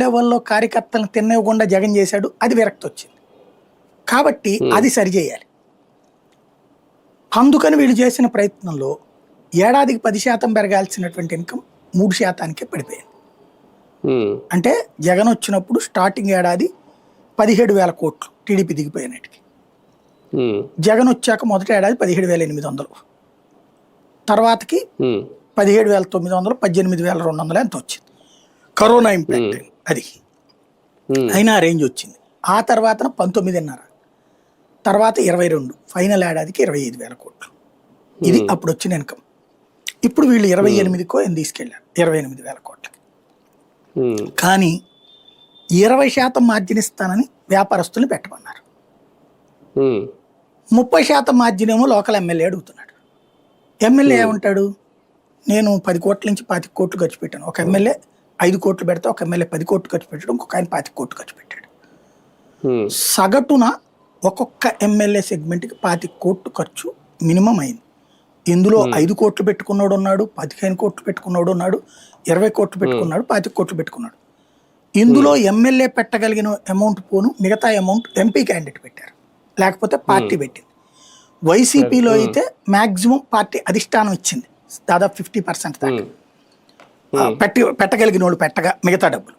లెవెల్లో కార్యకర్తలను తిన్నవ్వకుండా జగన్ చేశాడు అది విరక్తి వచ్చింది. కాబట్టి అది సరిచేయాలి అందుకని వీళ్ళు చేసిన ప్రయత్నంలో ఏడాదికి పది శాతం పెరగాల్సినటువంటి ఇన్కమ్ మూడు శాతానికే పడిపోయింది. ఉమ్, అంటే జగన్ వచ్చినప్పుడు స్టార్టింగ్ ఏడాది పదిహేడు వేల కోట్లు టీడీపీ దిగిపోయినట్టుకి ఉమ్, జగన్ వచ్చాక మొదటి ఏడాది పదిహేడు వేల ఎనిమిది వందలు. తర్వాతకి పదిహేడు వేల తొమ్మిది వందలు పద్దెనిమిది వేల రెండు వందలు ఎంత వచ్చింది కరోనా ఇంపాక్ట్. అది అయినా రేంజ్ వచ్చింది. ఆ తర్వాత పంతొమ్మిదిన్నర. తర్వాత ఇరవై రెండు. ఫైనల్ ఏడాదికి ఇరవై ఐదు వేల కోట్లు. ఇది అప్పుడు వచ్చిన ఇన్కమ్. ఇప్పుడు వీళ్ళు ఇరవై ఎనిమిదికో ఏం తీసుకెళ్ళారు? ఇరవై ఎనిమిది వేల కోట్లకి. కానీ ఇరవై శాతం మార్జిన్ ఇస్తానని వ్యాపారస్తుల్ని పెట్టమన్నారు. ముప్పై శాతం మార్జిన్ ఏమో లోకల్ ఎమ్మెల్యే అడుగుతున్నాడు. ఎమ్మెల్యే ఏమంటాడు? నేను పది కోట్ల నుంచి పాతిక కోట్లు ఖర్చు పెట్టాను. ఒక ఎమ్మెల్యే ఐదు కోట్లు పెడితే ఒక ఎమ్మెల్యే పది కోట్లు ఖర్చు పెట్టాడు ఇంకొక ఆయన పాతిక కోట్లు ఖర్చు పెట్టాడు. సగటున ఒక్కొక్క ఎమ్మెల్యే సెగ్మెంట్కి పాతిక కోట్లు ఖర్చు మినిమం అయింది. ఇందులో ఐదు కోట్లు పెట్టుకున్నాడు ఉన్నాడు పదిహేను కోట్లు పెట్టుకున్నాడు ఉన్నాడు ఇరవై కోట్లు పెట్టుకున్నాడు పాతిక కోట్లు పెట్టుకున్నాడు. ఇందులో ఎమ్మెల్యే పెట్టగలిగిన అమౌంట్ పోను మిగతా అమౌంట్ ఎంపీ క్యాండిడేట్ పెట్టారు. లేకపోతే పార్టీ పెట్టింది. వైసీపీలో అయితే మాక్సిమం పార్టీ అధిష్టానం ఇచ్చింది దాదాపు ఫిఫ్టీ పర్సెంట్ దాకా. పెట్టి పెట్టగలిగిన వాళ్ళు పెట్టగా మిగతా డబ్బులు.